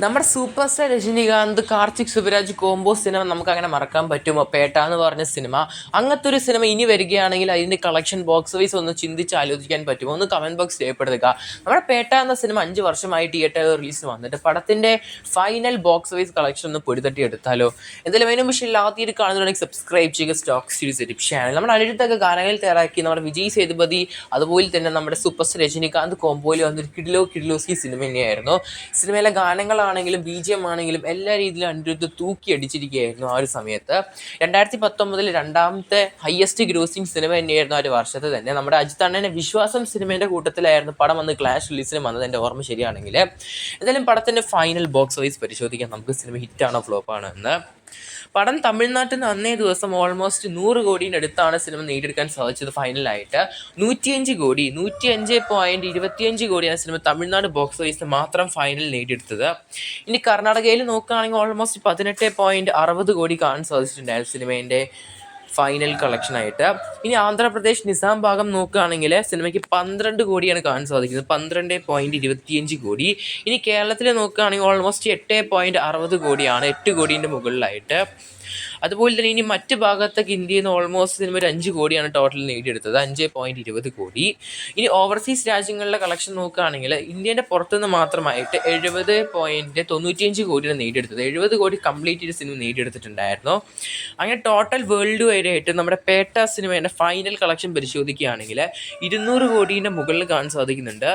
നമ്മുടെ super star Rajinikanth Karthik Subbaraj combo cinema നമുക്ക് അങ്ങനെ മറക്കാൻ പറ്റുമോ? പേട്ട എന്ന് പറഞ്ഞ സിനിമ. അങ്ങനത്തെ ഒരു സിനിമ ഇനി വരികയാണെങ്കിൽ അതിന്റെ കളക്ഷൻ ബോക്സ് വൈസ് ഒന്ന് ചിന്തിച്ച് ആലോചിക്കാൻ പറ്റുമോ? ഒന്ന് കമന്റ് ബോക്സ് രേഖപ്പെടുത്തുക. നമ്മുടെ പേട്ട എന്ന സിനിമ അഞ്ച് വർഷമായി തിയേറ്ററിൽ റിലീസ് വന്നിട്ട് പടത്തിന്റെ ഫൈനൽ ബോക്സ് വൈസ് കളക്ഷൻ ഒന്ന് പൊടിതട്ടി എടുത്താലോ? എന്തായാലും അതിന് പക്ഷേ ആദ്യമായിട്ട് കാണുന്നുണ്ടെങ്കിൽ സബ്സ്ക്രൈബ് ചെയ്യുക. സ്റ്റോക്ക് സീരീസ് യൂട്യൂബ് ചാനൽ നമ്മുടെ അടുത്തൊക്കെ ഗാനങ്ങളിൽ തയ്യാറാക്കി. നമ്മുടെ വിജയ് സേതുപതി അതുപോലെ തന്നെ നമ്മുടെ സൂപ്പർ സ്റ്റാർ രജനീകാന്ത് കോംബോയിൽ വന്നൊരു കിഡിലോ കിഡിലോസി സിനിമ തന്നെയായിരുന്നു. സിനിമയിലെ ഗാനങ്ങളാണെങ്കിലും ബി ജി എം ആണെങ്കിലും എല്ലാ രീതിയിലും അനിരുദ്ധ തൂക്കി അടിച്ചിരിക്കുകയായിരുന്നു ആ ഒരു സമയത്ത്. രണ്ടായിരത്തി പത്തൊമ്പതിൽ രണ്ടാമത്തെ ഹയസ്റ്റ് ഗ്രോസിംഗ് സിനിമ തന്നെയായിരുന്നു ആ ഒരു വർഷത്തെ തന്നെ. നമ്മുടെ അജിത് അണ്ണനെ വിശ്വാസം സിനിമേന്റെ കൂട്ടത്തിലായിരുന്നു പടം വന്ന് ക്ലാഷ് റിലീസിന് വന്നത്. എന്റെ ഓർമ്മ ശരിയാണെങ്കിൽ എന്തായാലും പടത്തിന്റെ ഫൈനൽ ബോക്സ് ഓഫീസ് പരിശോധിക്കാം. നമുക്ക് സിനിമ ഹിറ്റാണോ ഫ്ലോപ്പാണോ എന്ന്. പടം തമിഴ്നാട്ടിൽ നിന്ന് അന്നേ ദിവസം ഓൾമോസ്റ്റ് നൂറ് കോടിയുടെ അടുത്താണ് സിനിമ നേടിയെടുക്കാൻ സാധിച്ചത് ഫൈനലായിട്ട് നൂറ്റിയഞ്ച് കോടി നൂറ്റിയഞ്ച് പോയിന്റ് ഇരുപത്തിയഞ്ച് കോടിയാണ് സിനിമ തമിഴ്നാട് ബോക്സ് ഓഫീസിൽ മാത്രം ഫൈനൽ നേടിയെടുത്തത്. ഇനി കർണാടകയിൽ നോക്കുകയാണെങ്കിൽ ഓൾമോസ്റ്റ് പതിനെട്ട് പോയിന്റ് അറുപത് കോടി കാണാൻ സാധിച്ചിട്ടുണ്ടായിരുന്നു സിനിമേന്റെ ഫൈനൽ കളക്ഷൻ ആയിട്ട്. ഇനി ആന്ധ്രാപ്രദേശ് നിസാം ഭാഗം നോക്കുകയാണെങ്കിൽ സിനിമയ്ക്ക് പന്ത്രണ്ട് കോടിയാണ് കാണാൻ സാധിക്കുന്നത്. പന്ത്രണ്ട് പോയിന്റ് ഇരുപത്തിയഞ്ച് കോടി. ഇനി കേരളത്തിൽ നോക്കുകയാണെങ്കിൽ ഓൾമോസ്റ്റ് എട്ട് പോയിന്റ് അറുപത് കോടിയാണ് എട്ട് കോടീന്റെ മുകളിലായിട്ട്. അതുപോലെ തന്നെ ഇനി മറ്റു ഭാഗത്തൊക്കെ ഇന്ത്യയിൽ നിന്ന് ഓൾമോസ്റ്റ് സിനിമ ഒരു അഞ്ച് കോടിയാണ് ടോട്ടൽ നേടിയെടുത്തത്. അഞ്ച് പോയിന്റ് ഇരുപത് കോടി. ഇനി ഓവർസീസ് രാജ്യങ്ങളിലെ കളക്ഷൻ നോക്കുകയാണെങ്കിൽ ഇന്ത്യന്റെ പുറത്തുനിന്ന് മാത്രമായിട്ട് എഴുപത് പോയിന്റ് തൊണ്ണൂറ്റിയഞ്ച് കോടിയാണ് നേടിയെടുത്തത്. എഴുപത് കോടി കംപ്ലീറ്റ് ചെയ്ത് സിനിമ നേടിയെടുത്തിട്ടുണ്ടായിരുന്നു. അങ്ങനെ ടോട്ടൽ വേൾഡ് വൈഡായിട്ട് നമ്മുടെ പേട്ട സിനിമയുടെ ഫൈനൽ കളക്ഷൻ പരിശോധിക്കുകയാണെങ്കിൽ ഇരുന്നൂറ് കോടീന്റെ മുകളിൽ കാണാൻ സാധിക്കുന്നുണ്ട്.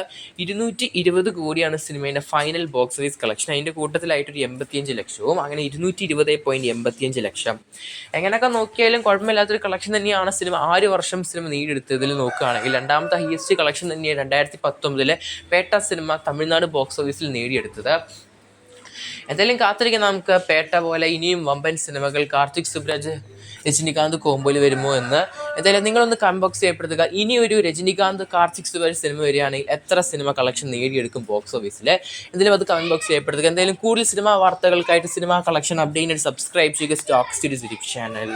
ഇരുന്നൂറ്റി ഇരുപത് കോടിയാണ് സിനിമയുടെ ഫൈനൽ ബോക്സ് ഓഫീസ് കളക്ഷൻ അതിന്റെ കൂട്ടത്തിലായിട്ടൊരു എൺപത്തിയഞ്ച് ലക്ഷവും അങ്ങനെ ഇരുന്നൂറ്റി ഇരുപത് പോയിന്റ് എൺപത്തിയഞ്ച് ലക്ഷം. എങ്ങനെയൊക്കെ നോക്കിയാലും കുഴപ്പമില്ലാത്തൊരു കളക്ഷൻ തന്നെയാണ് സിനിമ ആറ് വർഷം സിനിമ നേടിയെടുത്തതിൽ നോക്കുകയാണെങ്കിൽ രണ്ടാമത്തെ ഹയസ്റ്റ് കളക്ഷൻ തന്നെയാണ് രണ്ടായിരത്തി പത്തൊമ്പതിലെ പേട്ട സിനിമ തമിഴ്നാട് ബോക്സ് ഓഫീസിൽ നേടിയെടുത്തത്. എന്തായാലും കാത്തിരിക്കാം നമുക്ക് പേട്ട പോലെ ഇനിയും വമ്പൻ സിനിമകൾ കാർത്തിക് സുബ്രാജ് രജനികാന്ത് കോമ്പോയിൽ വരുമോ എന്ന്. എന്തായാലും നിങ്ങളൊന്ന് കമന്റ് ബോക്സ് ചെയ്യപ്പെടുത്തുക. ഇനി ഒരു രജനികാന്ത് കാർത്തിക് സുബ്രാജ് സിനിമ വരികയാണെങ്കിൽ എത്ര സിനിമ കളക്ഷൻ നേടിയെടുക്കും ബോക്സ് ഓഫീസിൽ എന്തായാലും അത് കമന്റ് ബോക്സ് ചെയ്യപ്പെടുത്തുക. എന്തായാലും കൂടുതൽ സിനിമാ വാർത്തകൾക്കായിട്ട് സിനിമാ കളക്ഷൻ അപ്ഡേറ്റ് സബ്സ്ക്രൈബ് ചെയ്യുക. Stock channel